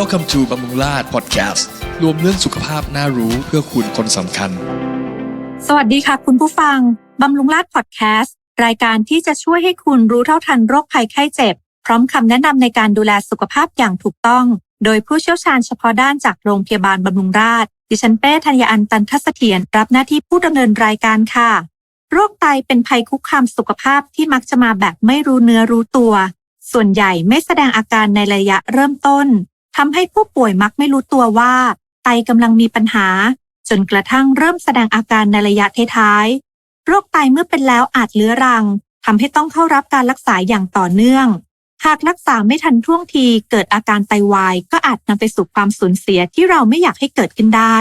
Welcome to บำรุงราช Podcast รวมเรื่องสุขภาพน่ารู้เพื่อคุณคนสำคัญ สวัสดีค่ะคุณผู้ฟัง บำรุงราชพอดแคสต์รายการที่จะช่วยให้คุณรู้เท่าทันโรคภัยไข้เจ็บ พร้อมคำแนะนำในการดูแลสุขภาพอย่างถูกต้อง โดยผู้เชี่ยวชาญเฉพาะด้านจากโรงพยาบาลบำรุงราษฎร์ดิฉันเป้ธัญญาอันตันทัศเถียรรับหน้าที่ผู้ดำเนินรายการค่ะ โรคไตเป็นภัยคุกคามสุขภาพที่มักจะมาแบบไม่รู้เนื้อรู้ตัว ส่วนใหญ่ไม่แสดงอาการในระยะเริ่มต้น ทำให้ผู้ป่วยมักไม่รู้ตัวว่า ไตกำลังมีปัญหา จนกระทั่งเริ่มแสดงอาการในระยะท้ายๆโรคไตเมื่อเป็นแล้วอาจเลื้อรังทำให้ต้องเข้ารับการรักษาอย่างต่อเนื่อง หากรักษาไม่ทันท่วงทีเกิดอาการไตวาย ก็อาจนำไปสู่ความสูญเสียที่เราไม่อยากให้เกิดขึ้นได้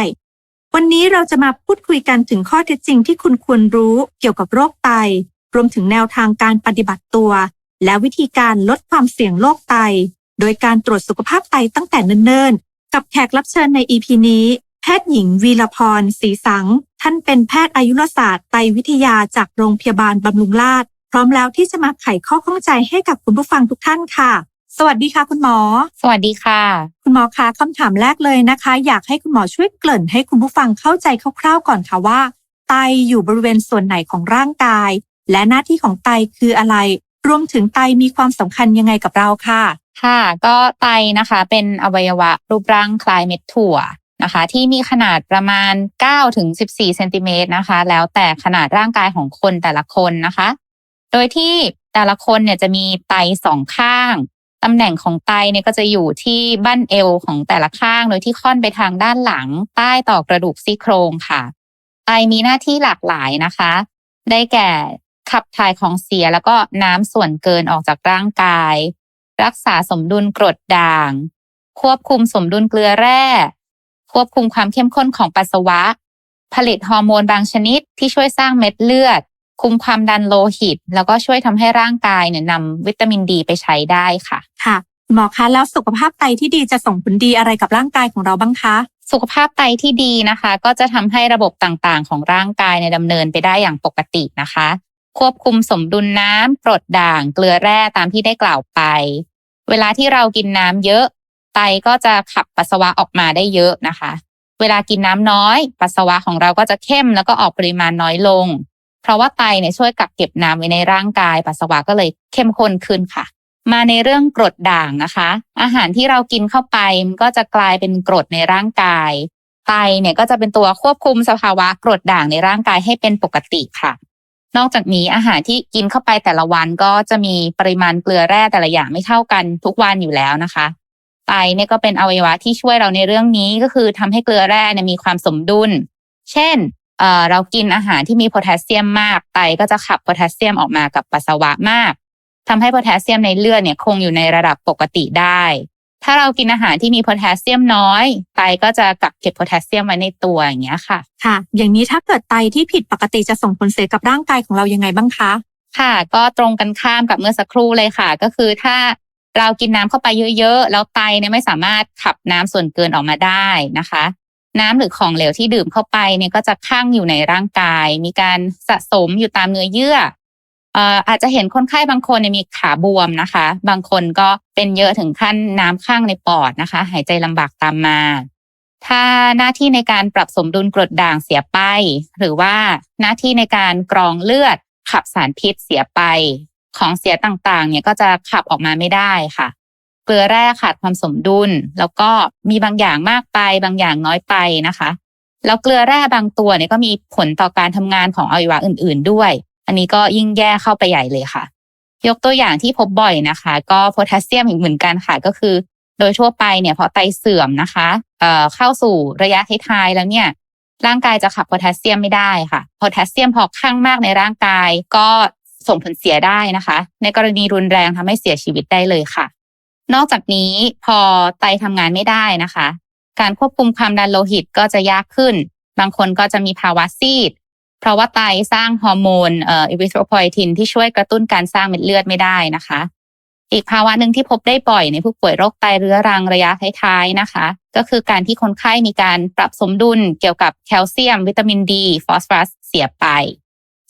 วันนี้เราจะมาพูดคุยกันถึงข้อเท็จจริงที่คุณควรรู้เกี่ยวกับโรคไต รวมถึงแนวทางการปฏิบัติตัว และวิธีการลดความเสี่ยงโรคไต โดยการตรวจสุขภาพไตตั้งแต่เนิ่นๆ กับแขกรับเชิญใน EP นี้ แพทย์หญิงวีรพรศรีสัง ท่านเป็นแพทย์อายุรศาสตร์ไตวิทยาจากโรงพยาบาลบำรุงราษฎร์พร้อมแล้วที่จะมาไขข้อข้องใจให้กับคุณผู้ฟังทุกท่านค่ะ สวัสดีค่ะ คุณหมอ สวัสดีค่ะ คุณหมอคะคำถามแรกเลยนะคะ อยากให้คุณหมอช่วยเกริ่นให้คุณผู้ฟังเข้าใจคร่าวๆก่อนค่ะว่า ไตอยู่บริเวณส่วนไหนของร่างกาย และหน้าที่ของไตคืออะไร รวมถึงไตมีความสำคัญยังไงกับเราค่ะ ค่ะก็ไตนะคะเป็นอวัยวะรูปร่างคล้ายเม็ดถั่วนะคะ ที่มีขนาดประมาณ9ถึง14เซนติเมตรนะคะ แล้วแต่ขนาดร่างกายของคนแต่ละคนนะคะ โดยที่แต่ละคนเนี่ยจะมีไตสองข้างตำแหน่งของไตเนี่ยก็จะอยู่ที่บั้นเอวของแต่ละข้าง โดยที่ค่อนไปทางด้านหลัง ใต้ต่อกระดูกซี่โครงค่ะ ไตมีหน้าที่หลากหลายนะคะ ได้แก่ขับถ่ายของเสียแล้วก็น้ำส่วนเกินออกจากร่างกาย รักษาสมดุลกรดด่าง ควบคุมสมดุลเกลือแร่ ควบคุมความเข้มข้นของปัสสาวะ ผลิตฮอร์โมนบางชนิดที่ช่วยสร้างเม็ดเลือด คุมความดันโลหิต แล้วก็ช่วยทำให้ร่างกายเนี่ยนำวิตามินดีไปใช้ได้ค่ะ ค่ะคุณหมอคะแล้วสุขภาพไตที่ดีจะส่งผลดีอะไรกับร่างกายของเราบ้างคะ สุขภาพไตที่ดีนะคะ ก็จะทำให้ระบบต่างๆ ของร่างกายในยดำเนินไปได้อย่างปกตินะคะ ควบคุมสมดุลน้ำกรดด่าง เกลือแร่ตามที่ได้กล่าวไป เวลาที่เรากินน้ำเยอะ ไตก็จะขับปัสสาวะออกมาได้เยอะนะคะ เวลากินน้ำน้อย ปัสสาวะของเราก็จะเข้มแล้วก็ออกปริมาณน้อยลง เพราะว่าไตเนี่ยช่วยกักเก็บน้ำไว้ในร่างกาย ปัสสาวะก็เลยเข้มข้นขึ้นค่ะ มาในเรื่องกรดด่างนะคะ อาหารที่เรากินเข้าไปมันก็จะกลายเป็นกรดในร่างกายไตเนี่ยก็จะเป็นตัวควบคุมสภาวะกรดด่างในร่างกายให้เป็นปกติค่ะ นอกจากนี้อาหารที่กินเข้าไปแต่ละวันก็จะมีปริมาณเกลือแร่แต่ละอย่างไม่เท่ากันทุกวันอยู่แล้วนะคะไตเนี่ยก็เป็นอวัยวะที่ช่วยเราในเรื่องนี้ก็คือทำให้เกลือแร่เนี่ยมีความสมดุล เช่นเออเรากินอาหารที่มีโพแทสเซียมมาก ไตก็จะขับโพแทสเซียมออกมากับปัสสาวะมากทำให้โพแทสเซียมในเลือดเนี่ยคงอยู่ในระดับปกติได้ ถ้าเรากินอาหารที่มีโพแทสเซียมน้อย ไตก็จะกักเก็บโพแทสเซียมไว้ในตัวอย่างเงี้ยค่ะ ค่ะ อย่างนี้ถ้าเกิดไตที่ผิดปกติจะส่งผลเสียกับร่างกายของเรายังไงบ้างคะค่ะ ก็ตรงกันข้ามกับเมื่อสักครู่เลยค่ะ ก็คือถ้าเรากินน้ำเข้าไปเยอะๆ แล้วไตเนี่ยไม่สามารถขับน้ำส่วนเกินออกมาได้นะคะ น้ำหรือของเหลวที่ดื่มเข้าไปเนี่ยก็จะคั่งอยู่ในร่างกาย มีการสะสมอยู่ตามเนื้อเยื่อเอาจจะเห็นคนไข้บางคนมีขาบวมนะคะ บางคนก็เป็นเยอะถึงขั้นน้ำข้างในปอดนะคะ หายใจลำบากตามมา ถ้าหน้าที่ในการปรับสมดุลกรดด่างเสียไป หรือว่าหน้าที่ในการกรองเลือดขับสารพิษเสียไป ของเสียต่างๆ เนี่ยก็จะขับออกมาไม่ได้ค่ะเกลือแร่ขาดความสมดุล แล้วก็มีบางอย่างมากไป บางอย่างน้อยไปนะคะแล้วเกลือแร่บางตัวเนี่ยก็มีผลต่อการทำงานของอวัยวะอื่น ๆ ด้วย อันนี้ก็ยิ่งแย่เข้าไปใหญ่เลยค่ะ ยกตัวอย่างที่พบบ่อยนะคะ ก็โพแทสเซียมอีกเหมือนกันค่ะก็คือ โดยทั่วไปเนี่ยพอไตเสื่อมนะคะเอ่อเข้าสู่ระยะท้ายๆแล้วเนี่ยร่างกายจะขับโพแทสเซียมไม่ได้ค่ะโพแทสเซียมพอข้างมากในร่างกายก็ส่งผลเสียได้นะคะ ในกรณีรุนแรงทำให้เสียชีวิตได้เลยค่ะ นอกจากนี้พอไตทำงานไม่ได้นะคะ การควบคุมความดันโลหิตก็จะยากขึ้น บางคนก็จะมีภาวะซีด เพราะว่าไตสร้างฮอร์โมนเอ่ออิริโทรพอยตินที่ช่วยกระตุ้นการสร้างเม็ดเลือดไม่ได้นะคะ อีกภาวะหนึ่งที่พบได้บ่อยในผู้ป่วยโรคไตเรื้อรังระยะท้ายๆนะคะ ก็คือการที่คนไข้มีการปรับสมดุลเกี่ยวกับแคลเซียม วิตามินดี ฟอสฟอรัสเสียไป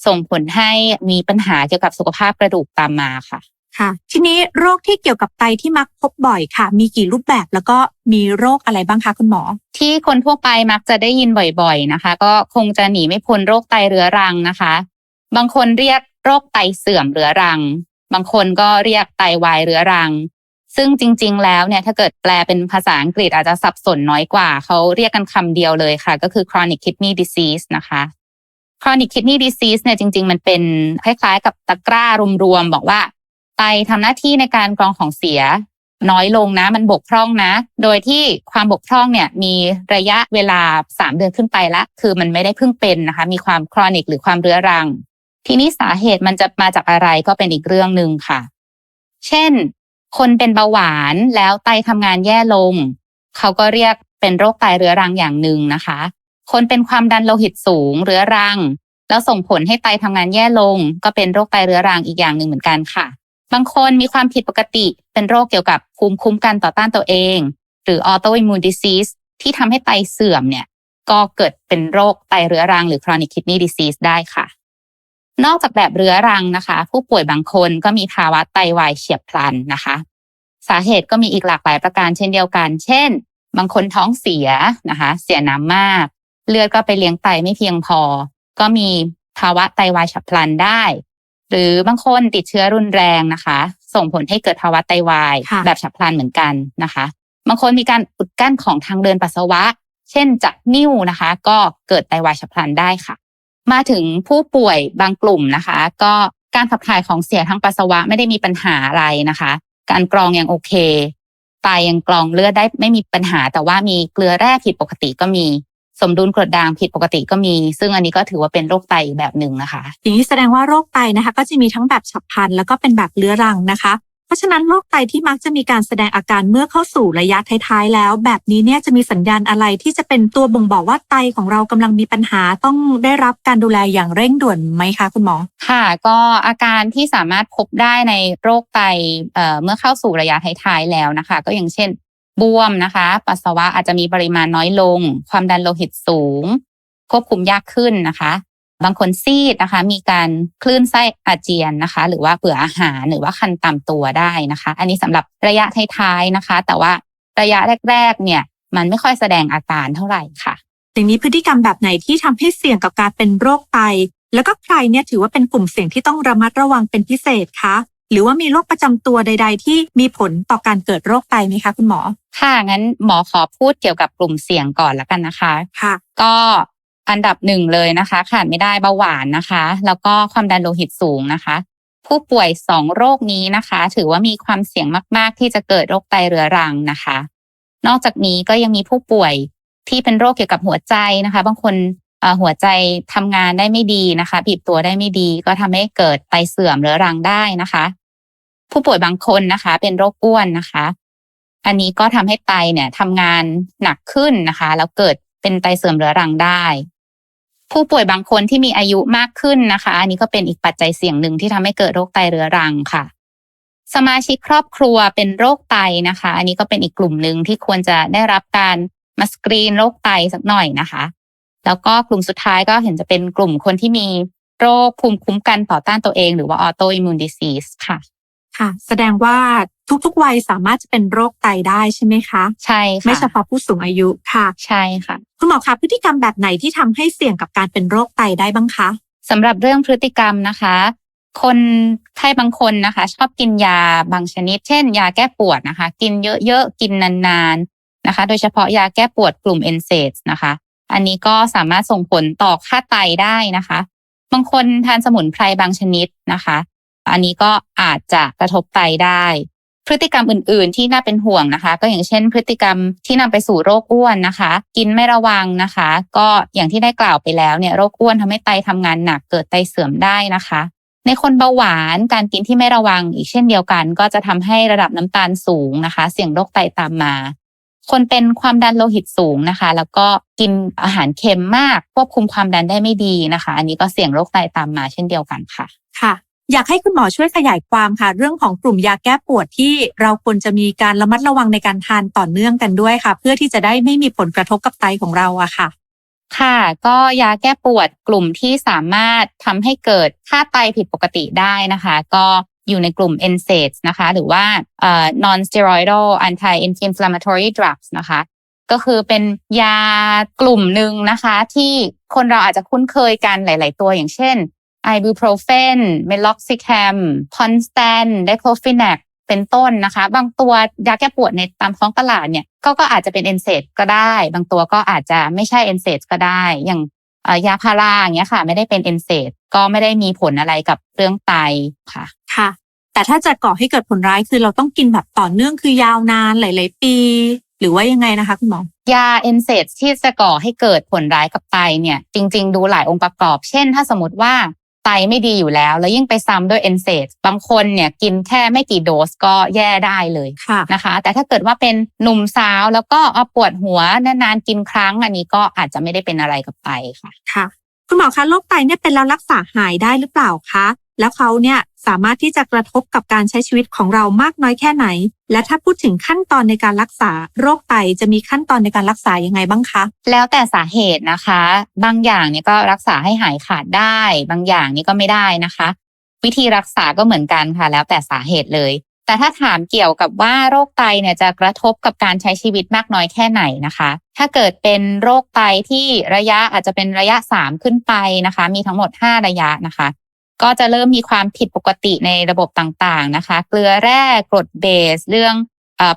ส่งผลให้มีปัญหาเกี่ยวกับสุขภาพกระดูกตามมาค่ะ ค่ะ ทีนี้โรคที่เกี่ยวกับไตที่มักพบบ่อยค่ะ มีกี่รูปแบบแล้วก็มีโรคอะไรบ้างคะคุณหมอ ที่คนทั่วไปมักจะได้ยินบ่อยๆนะคะ ก็คงจะหนีไม่พ้นโรคไตเรื้อรังนะคะ บางคนเรียกโรคไตเสื่อมเรื้อรัง บางคนก็เรียกไตวายเรื้อรัง ซึ่งจริง ๆ แล้วเนี่ยถ้าเกิดแปลเป็นภาษาอังกฤษอาจจะสับสนน้อยกว่า เขาเรียกกันคำเดียวเลยค่ะ ก็คือ chronic kidney disease นะคะ chronic kidney disease เนี่ยจริง ๆ มันเป็นคล้ายๆ กับตะกร้ารวมๆบอกว่า ไตทำหน้าที่ในการกรองของเสีย น้อยลงนะ มันบกพร่องนะ โดยที่ความบกพร่องเนี่ยมีระยะเวลา 3 เดือนขึ้นไปละ คือมันไม่ได้เพิ่งเป็นนะคะ มีความครอนิกหรือความเรื้อรัง ทีนี้สาเหตุมันจะมาจากอะไรก็เป็นอีกเรื่องหนึ่งค่ะ เช่น คนเป็นเบาหวานแล้วไตทำงานแย่ลง เขาก็เรียกเป็นโรคไตเรื้อรังอย่างหนึ่งนะคะ คนเป็นความดันโลหิตสูงเรื้อรัง แล้วส่งผลให้ไตทำงานแย่ลง ก็เป็นโรคไตเรื้อรังอีกอย่างหนึ่งเหมือนกันค่ะ บางคนมีความผิดปกติ เป็นโรคเกี่ยวกับภูมิคุ้มกันต่อต้านตัวเอง หรือ autoimmune disease ที่ทำให้ไตเสื่อมเนี่ย ก็เกิดเป็นโรคไตเรื้อรังหรือ chronic kidney disease ได้ค่ะ นอกจากแบบเรื้อรังนะคะ ผู้ป่วยบางคนก็มีภาวะไตวายเฉียบพลันนะคะ สาเหตุก็มีอีกหลากหลายประการเช่นเดียวกัน เช่น บางคนท้องเสียนะคะ เสียน้ำมาก เลือดก็ไปเลี้ยงไตไม่เพียงพอ ก็มีภาวะไตวายฉับพลันได้ หรือบางคนติดเชื้อรุนแรงนะคะ ส่งผลให้เกิดภาวะไตวายค่ะแบบฉับพลันเหมือนกันนะคะ บางคนมีการอุดกั้นของทางเดินปัสสาวะ เช่นจากนิ่วนะคะ ก็เกิดไตวายฉับพลันได้ค่ะ มาถึงผู้ป่วยบางกลุ่มนะคะ ก็การขับถ่ายของเสียทางปัสสาวะไม่ได้มีปัญหาอะไรนะคะ การกรองยังโอเคไตยังกรองเลือดได้ไม่มีปัญหา แต่ว่ามีเกลือแร่ผิดปกติก็มี สมดุลกรดด่างผิดปกติก็มี ซึ่งอันนี้ก็ถือว่าเป็นโรคไตอีกแบบหนึ่งนะคะอย่างนี้แสดงว่าโรคไตนะคะ ก็จะมีทั้งแบบฉับพลันแล้วก็เป็นแบบเรื้อรังนะคะ เพราะฉะนั้นโรคไตที่มักจะมีการแสดงอาการเมื่อเข้าสู่ระยะท้ายๆแล้ว แบบนี้เนี่ยจะมีสัญญาณอะไรที่จะเป็นตัวบ่งบอกว่าไตของเรากำลังมีปัญหาต้องได้รับการดูแลอย่างเร่งด่วนไหมคะคุณหมอค่ะ ก็อาการที่สามารถพบได้ในโรคไตเอ่อเมื่อเข้าสู่ระยะท้ายๆแล้วนะคะ ก็อย่างเช่น บวมนะคะ ปัสสาวะอาจจะมีปริมาณน้อยลง ความดันโลหิตสูง ควบคุมยากขึ้นนะคะ บางคนซีดนะคะ มีการคลื่นไส้อาเจียนนะคะ หรือว่าเบื่ออาหารหรือว่าคันตามตัวได้นะคะ อันนี้สำหรับระยะท้ายๆนะคะ แต่ว่าระยะแรก ๆ เนี่ย มันไม่ค่อยแสดงอาการเท่าไหร่ค่ะอย่างนี้พฤติกรรมแบบไหนที่ทำให้เสี่ยงกับการเป็นโรคไต แล้วก็ใครเนี่ยถือว่าเป็นกลุ่มเสี่ยงที่ต้องระมัดระวังเป็นพิเศษคะ หรือว่ามีโรคประจำตัวใด ๆ ที่มีผลต่อการเกิดโรคไตไหมคะคุณหมอ ค่ะ งั้นหมอขอพูดเกี่ยวกับกลุ่มเสี่ยงก่อนละกันนะคะ ค่ะ ก็อันดับหนึ่งเลยนะคะ ขาดไม่ได้เบาหวานนะคะ แล้วก็ความดันโลหิตสูงนะคะ ผู้ป่วยสองโรคนี้นะคะ ถือว่ามีความเสี่ยงมาก ๆ ที่จะเกิดโรคไตเรื้อรังนะคะ นอกจากนี้ก็ยังมีผู้ป่วยที่เป็นโรคเกี่ยวกับหัวใจนะคะ บางคนเอ่อ หัวใจทำงานได้ไม่ดีนะคะบีบตัวได้ไม่ดี ก็ทำให้เกิดไตเสื่อมเรื้อรังได้นะคะ ผู้ป่วยบางคนนะคะ เป็นโรคอ้วนนะคะ อันนี้ก็ทำให้ไตเนี่ยทำงานหนักขึ้นนะคะ แล้วเกิดเป็นไตเสื่อมเรื้อรังได้ ผู้ป่วยบางคนที่มีอายุมากขึ้นนะคะ อันนี้ก็เป็นอีกปัจจัยเสี่ยงหนึ่งที่ทำให้เกิดโรคไตเรื้อรังค่ะ สมาชิกครอบครัวเป็นโรคไตนะคะ อันนี้ก็เป็นอีกกลุ่มหนึ่งที่ควรจะได้รับการมาสกรีนโรคไตสักหน่อยนะคะ แล้วก็กลุ่มสุดท้ายก็เห็นจะเป็นกลุ่มคนที่มีโรคภูมิคุ้มกันต่อต้านตัวเองหรือว่า autoimmune disease ค่ะค่ะ แสดงว่าทุกๆวัยสามารถจะเป็นโรคไตได้ใช่ไหมคะ ใช่ค่ะ ไม่เฉพาะผู้สูงอายุค่ะ ใช่ค่ะ คุณหมอคะพฤติกรรมแบบไหนที่ทำให้เสี่ยงกับการเป็นโรคไตได้บ้างคะสำหรับเรื่องพฤติกรรมนะคะ คนไข้บางคนนะคะ ชอบกินยาบางชนิด เช่น ยาแก้ปวดนะคะ กินเยอะๆ กินนานๆนะคะ โดยเฉพาะยาแก้ปวดกลุ่ม NSAIDs นะคะ อันนี้ก็สามารถส่งผลต่อค่าไตได้นะคะ บางคนทานสมุนไพรบางชนิดนะคะ อันนี้ก็อาจจะกระทบไตได้ พฤติกรรมอื่น ๆ ที่น่าเป็นห่วงนะคะ ก็อย่างเช่น พฤติกรรมที่นำไปสู่โรคอ้วนนะคะ กินไม่ระวังนะคะ ก็อย่างที่ได้กล่าวไปแล้วเนี่ยโรคอ้วนทำให้ไตทำงานหนักเกิดไตเสื่อมได้นะคะในคนเบาหวานการกินที่ไม่ระวังอีกเช่นเดียวกัน ก็จะทำให้ระดับน้ำตาลสูงนะคะ เสี่ยงโรคไตตามมา คนเป็นความดันโลหิตสูงนะคะ แล้วก็กินอาหารเค็มมากควบคุมความดันได้ไม่ดีนะคะ อันนี้ก็เสี่ยงโรคไตตามมาเช่นเดียวกันค่ะค่ะ อยากให้คุณหมอช่วยขยายความค่ะ เรื่องของกลุ่มยาแก้ปวดที่เราควรจะมีการระมัดระวังในการทานต่อเนื่องกันด้วยค่ะ เพื่อที่จะได้ไม่มีผลกระทบกับไตของเราอะค่ะค่ะก็ยาแก้ปวดกลุ่มที่สามารถทำให้เกิดค่าไตผิดปกติได้นะคะ ก็ อยู่ในกลุ่ม NSAIDs นะคะ หรือว่าเอ่อ non-steroidal anti-inflammatory drugs นะคะ ก็คือเป็นยากลุ่มหนึ่งนะคะ ที่คนเราอาจจะคุ้นเคยกันหลาย ๆ ตัวอย่างเช่น ibuprofen meloxicam ponstan diclofenac เป็นต้นนะคะ บางตัวยาแก้ปวดในตามท้องตลาดเนี่ยก็ก็อาจจะเป็น NSAID ก็ได้ บางตัวก็อาจจะไม่ใช่ NSAID ก็ได้ อย่างยาพาราอย่างเงี้ยค่ะ ไม่ได้เป็น NSAID ก็ไม่ได้มีผลอะไรกับเรื่องไตค่ะ ค่ะ แต่ถ้าจะก่อให้เกิดผลร้ายคือเราต้องกินแบบต่อเนื่องคือยาวนานหลาย ๆ ปี หรือว่ายังไงนะคะคุณหมอยา NSAID ที่จะก่อให้เกิดผลร้ายกับไตเนี่ย จริง ๆ ดูหลายองค์ประกอบ เช่น ถ้าสมมติว่าไตไม่ดีอยู่แล้ว แล้วยิ่งไปซ้ำด้วย NSAID บางคนเนี่ยกินแค่ไม่กี่โดสก็แย่ได้เลยค่ะนะคะ แต่ถ้าเกิดว่าเป็นหนุ่มสาวแล้วก็เอาปวดหัวนานๆกินครั้ง อันนี้ก็อาจจะไม่ได้เป็นอะไรกับไตค่ะค่ะ คุณหมอคะโรคไตเนี่ยเป็นแล้วรักษาหายได้หรือเปล่าคะ แล้วเขาเนี่ยสามารถที่จะกระทบกับการใช้ชีวิตของเรามากน้อยแค่ไหน และถ้าพูดถึงขั้นตอนในการรักษาโรคไตจะมีขั้นตอนในการรักษายังไงบ้างคะ แล้วแต่สาเหตุนะคะ บางอย่างเนี่ยก็รักษาให้หายขาดได้ บางอย่างนี่ก็ไม่ได้นะคะ วิธีรักษาก็เหมือนกันค่ะ แล้วแต่สาเหตุเลย แต่ถ้าถามเกี่ยวกับว่าโรคไตเนี่ยจะกระทบกับการใช้ชีวิตมากน้อยแค่ไหนนะคะ ถ้าเกิดเป็นโรคไตที่ระยะอาจจะเป็นระยะ 3 ขึ้นไปนะคะ มีทั้งหมด 5 ระยะนะคะ ก็จะเริ่มมีความผิดปกติในระบบต่างๆนะคะ เกลือแร่กรดเบส เรื่อง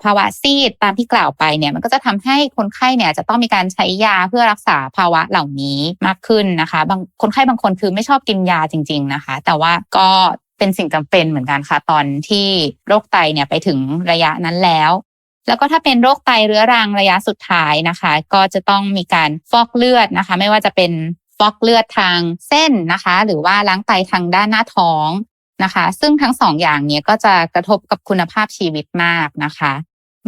ภาวะซีดตามที่กล่าวไปเนี่ย มันก็จะทำให้คนไข้เนี่ยจะต้องมีการใช้ยาเพื่อรักษาภาวะเหล่านี้มากขึ้นนะคะบางคนไข้บางคนคือไม่ชอบกินยาจริง ๆนะคะ แต่ว่าก็เป็นสิ่งจำเป็นเหมือนกันค่ะตอนที่โรคไตเนี่ยไปถึงระยะนั้นแล้ว แล้วก็ถ้าเป็นโรคไตเรื้อรังระยะสุดท้ายนะคะ ก็จะต้องมีการฟอกเลือดนะคะ ไม่ว่าจะเป็น ฟอกเลือดทางเส้นนะคะ หรือว่าล้างไตทางด้านหน้าท้องนะคะ ซึ่งทั้งสองอย่างนี้ก็จะกระทบกับคุณภาพชีวิตมากนะคะ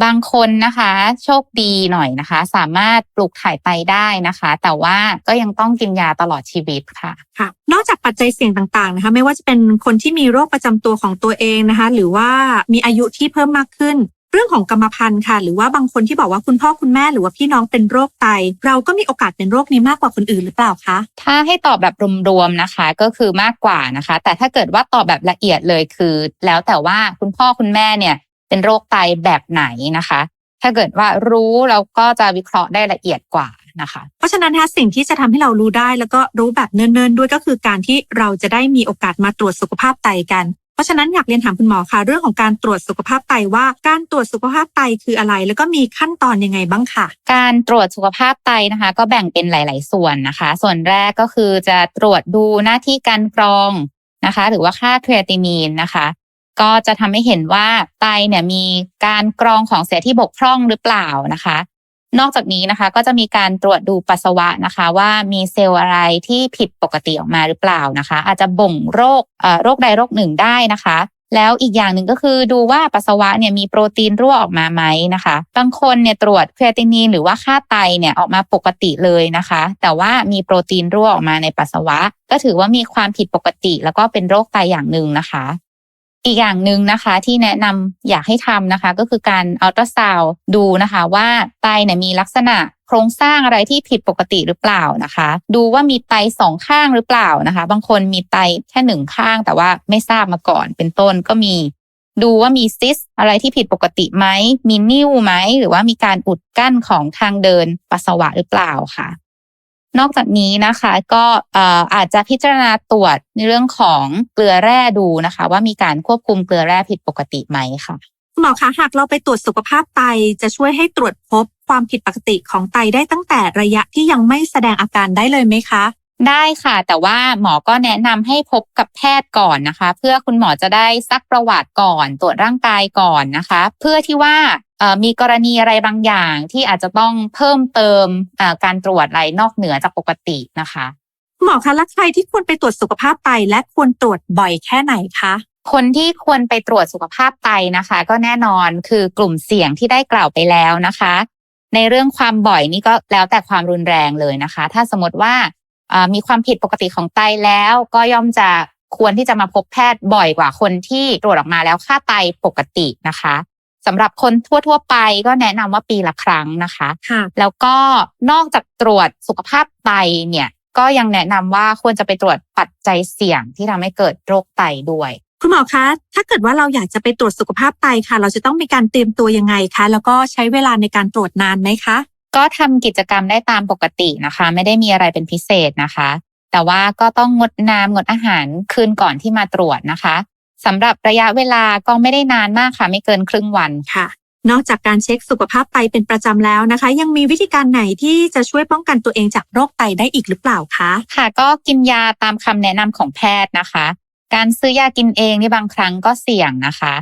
บางคนนะคะ โชคดีหน่อยนะคะ สามารถปลูกถ่ายไตได้นะคะ แต่ว่าก็ยังต้องกินยาตลอดชีวิตค่ะค่ะ นอกจากปัจจัยเสี่ยงต่างๆนะคะ ไม่ว่าจะเป็นคนที่มีโรคประจำตัวของตัวเองนะคะ หรือว่ามีอายุที่เพิ่มมากขึ้น เรื่องของกรรมพันธุ์ค่ะ หรือว่าบางคนที่บอกว่าคุณพ่อคุณแม่หรือว่าพี่น้องเป็นโรคไต เราก็มีโอกาสเป็นโรคนี้มากกว่าคนอื่นหรือเปล่าคะถ้าให้ตอบแบบรวมๆนะคะ ก็คือมากกว่านะคะ แต่ถ้าเกิดว่าตอบแบบละเอียดเลยคือ แล้วแต่ว่าคุณพ่อคุณแม่เนี่ยเป็นโรคไตแบบไหนนะคะ ถ้าเกิดว่ารู้เราก็จะวิเคราะห์ได้ละเอียดกว่านะคะเพราะฉะนั้นนะคะสิ่งที่จะทำให้เรารู้ได้แล้วก็รู้แบบเนิ่นๆ ด้วยก็คือการที่เราจะได้มีโอกาสมาตรวจสุขภาพไตกัน เพราะฉะนั้นอยากเรียนถามคุณหมอค่ะ เรื่องของการตรวจสุขภาพไตว่าการตรวจสุขภาพไตคืออะไร แล้วก็มีขั้นตอนยังไงบ้างค่ะ การตรวจสุขภาพไตนะคะ ก็แบ่งเป็นหลาย ๆ ส่วนนะคะ ส่วนแรกก็คือจะตรวจดูหน้าที่การกรองนะคะ หรือว่าค่าครีอตินีนนะคะ ก็จะทำให้เห็นว่าไตเนี่ยมีการกรองของเสียที่บกพร่องหรือเปล่านะคะ นอกจากนี้นะคะก็จะมีการตรวจดูปัสสาวะนะคะ ว่ามีเซลล์อะไรที่ผิดปกติออกมาหรือเปล่านะคะ อาจจะบ่งโรคโรคใดโรคหนึ่งได้นะคะ แล้วอีกอย่างหนึ่งก็คือดูว่าปัสสาวะเนี่ยมีโปรตีนรั่วออกมาไหมนะคะบางคนเนี่ยตรวจครีเอตินีนหรือว่าค่าไตเนี่ยออกมาปกติเลยนะคะ แต่ว่ามีโปรตีนรั่วออกมาในปัสสาวะ ก็ถือว่ามีความผิดปกติ แล้วก็เป็นโรคไตอย่างหนึ่งนะคะ อีกอย่างหนึ่งนะคะที่แนะนำอยากให้ทำนะคะ ก็คือการอัลตราซาวดูนะคะว่าไตเนี่ยมีลักษณะโครงสร้างอะไรที่ผิดปกติหรือเปล่านะคะ ดูว่ามีไตสองข้างหรือเปล่านะคะ บางคนมีไตแค่หนึ่งข้าง แต่ว่าไม่ทราบมาก่อนเป็นต้นก็มี ดูว่ามีซิสอะไรที่ผิดปกติไหมมีนิ่วไหมหรือว่ามีการอุดกั้นของทางเดินปัสสาวะหรือเปล่าค่ะ นอกจากนี้นะคะก็เอ่ออาจจะพิจารณาตรวจในเรื่องของเกลือแร่ดูนะคะ ว่ามีการควบคุมเกลือแร่ผิดปกติไหมค่ะคุณหมอคะหากเราไปตรวจสุขภาพไตจะช่วยให้ตรวจพบความผิดปกติของไตได้ตั้งแต่ระยะที่ยังไม่แสดงอาการได้เลยไหมคะ ได้ค่ะ แต่ว่าหมอก็แนะนำให้พบกับแพทย์ก่อนนะคะ เพื่อคุณหมอจะได้ซักประวัติก่อน ตรวจร่างกายก่อนนะคะ เพื่อที่ว่าเอ่อ มีกรณีอะไรบางอย่างที่อาจจะต้องเพิ่มเติมเอ่อการตรวจอะไรนอกเหนือจากปกตินะคะคุณหมอคะและใครที่ควรไปตรวจสุขภาพไตและควรตรวจบ่อยแค่ไหนคะคนที่ควรไปตรวจสุขภาพไตนะคะ ก็แน่นอนคือกลุ่มเสี่ยงที่ได้กล่าวไปแล้วนะคะ ในเรื่องความบ่อยนี่ก็แล้วแต่ความรุนแรงเลยนะคะ ถ้าสมมติว่าเอ่อมีความผิดปกติของไตแล้ว ก็ย่อมจะควรที่จะมาพบแพทย์บ่อยกว่าคนที่ตรวจออกมาแล้วค่าไตปกตินะคะ สำหรับคนทั่ว ๆ ไปก็แนะนำว่าปีละครั้งนะคะค่ะแล้วก็นอกจากตรวจสุขภาพไตเนี่ย ก็ยังแนะนำว่าควรจะไปตรวจปัจจัยเสี่ยงที่ทำให้เกิดโรคไตด้วย คุณหมอคะ ถ้าเกิดว่าเราอยากจะไปตรวจสุขภาพไตค่ะ เราจะต้องมีการเตรียมตัวยังไงคะ แล้วก็ใช้เวลาในการตรวจนานไหมคะ ก็ทำกิจกรรมได้ตามปกตินะคะ ไม่ได้มีอะไรเป็นพิเศษนะคะ แต่ว่าก็ต้องงดน้ำงดอาหารคืนก่อนที่มาตรวจนะคะ สำหรับระยะเวลาก็ไม่ได้นานมากค่ะ ไม่เกินครึ่งวันค่ะ นอกจากการเช็คสุขภาพไตเป็นประจำแล้วนะคะ ยังมีวิธีการไหนที่จะช่วยป้องกันตัวเองจากโรคไตได้อีกหรือเปล่าคะค่ะ ก็กินยาตามคำแนะนำของแพทย์นะคะ การซื้อยากินเองนี่บางครั้งก็เสี่ยงนะคะ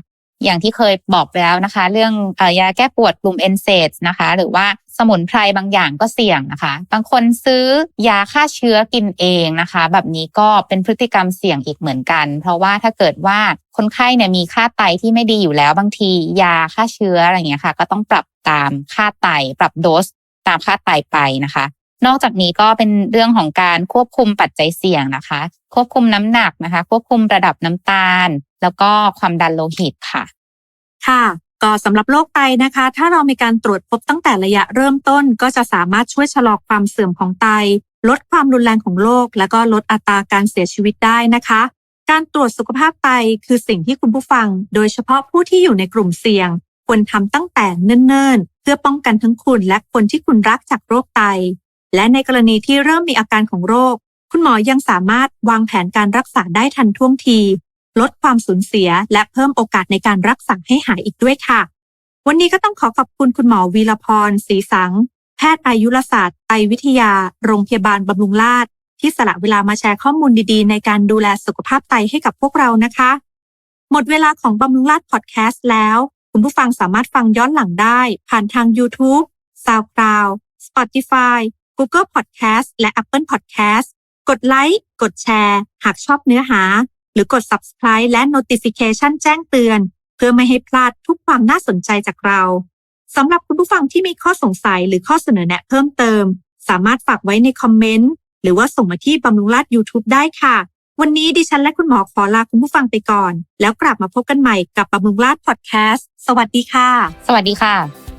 อย่างที่เคยบอกไปแล้วนะคะ เรื่องเออยาแก้ปวดกลุ่มเอนเซดนะคะ หรือว่า สมุนไพรบางอย่างก็เสี่ยงนะคะ บางคนซื้อยาฆ่าเชื้อกินเองนะคะ แบบนี้ก็เป็นพฤติกรรมเสี่ยงอีกเหมือนกัน เพราะว่าถ้าเกิดว่าคนไข้เนี่ยมีค่าไตที่ไม่ดีอยู่แล้ว บางทียาฆ่าเชื้ออะไรอย่างเงี้ยค่ะ ก็ต้องปรับตามค่าไตปรับโดสตามค่าไตไปนะคะ นอกจากนี้ก็เป็นเรื่องของการควบคุมปัจจัยเสี่ยงนะคะ ควบคุมน้ำหนักนะคะ ควบคุมระดับน้ำตาล แล้วก็ความดันโลหิตค่ะ ค่ะ ก็สำหรับโรคไตนะคะ ถ้าเรามีการตรวจพบตั้งแต่ระยะเริ่มต้น ก็จะสามารถช่วยชะลอความเสื่อมของไต ลดความรุนแรงของโรคและก็ลดอัตราการเสียชีวิตได้นะคะ การตรวจสุขภาพไตคือสิ่งที่คุณผู้ฟัง โดยเฉพาะผู้ที่อยู่ในกลุ่มเสี่ยง ควรทำตั้งแต่เนิ่นๆ เพื่อป้องกันทั้งคุณและคนที่คุณรักจากโรคไต และในกรณีที่เริ่มมีอาการของโรค คุณหมอยังสามารถวางแผนการรักษาได้ทันท่วงที ลดความสูญเสีย และเพิ่มโอกาสในการรักษาให้หายอีกด้วยค่ะ วันนี้ก็ต้องขอขอบคุณคุณหมอวีรพรศรีสัง แพทย์อายุรศาสตร์ไตวิทยา โรงพยาบาลบำรุงราษฎร์ที่สละเวลามาแชร์ข้อมูลดีๆ ในการดูแลสุขภาพไตให้กับพวกเรานะคะ หมดเวลาของบำรุงราษฎร์พอดแคสต์แล้ว คุณผู้ฟังสามารถฟังย้อนหลังได้ ผ่านทาง YouTube, SoundCloud, Spotify, Google Podcast และ Apple Podcast กดไลค์ กดแชร์ หากชอบเนื้อหา หรือกด Subscribe และ Notification แจ้งเตือน เพื่อไม่ให้พลาดทุกความน่าสนใจจากเราสำหรับคุณผู้ฟังที่มีข้อสงสัยหรือข้อเสนอแนะเพิ่มเติม สามารถฝากไว้ในคอมเมนต์หรือว่าส่งมาที่บำรุงราษฎร์ YouTube ได้ค่ะ วันนี้ดิฉันและคุณหมอขอลาคุณผู้ฟังไปก่อน แล้วกลับมาพบกันใหม่กับบำรุงราษฎร์พอดแคสต์สวัสดีค่ะ สวัสดีค่ะ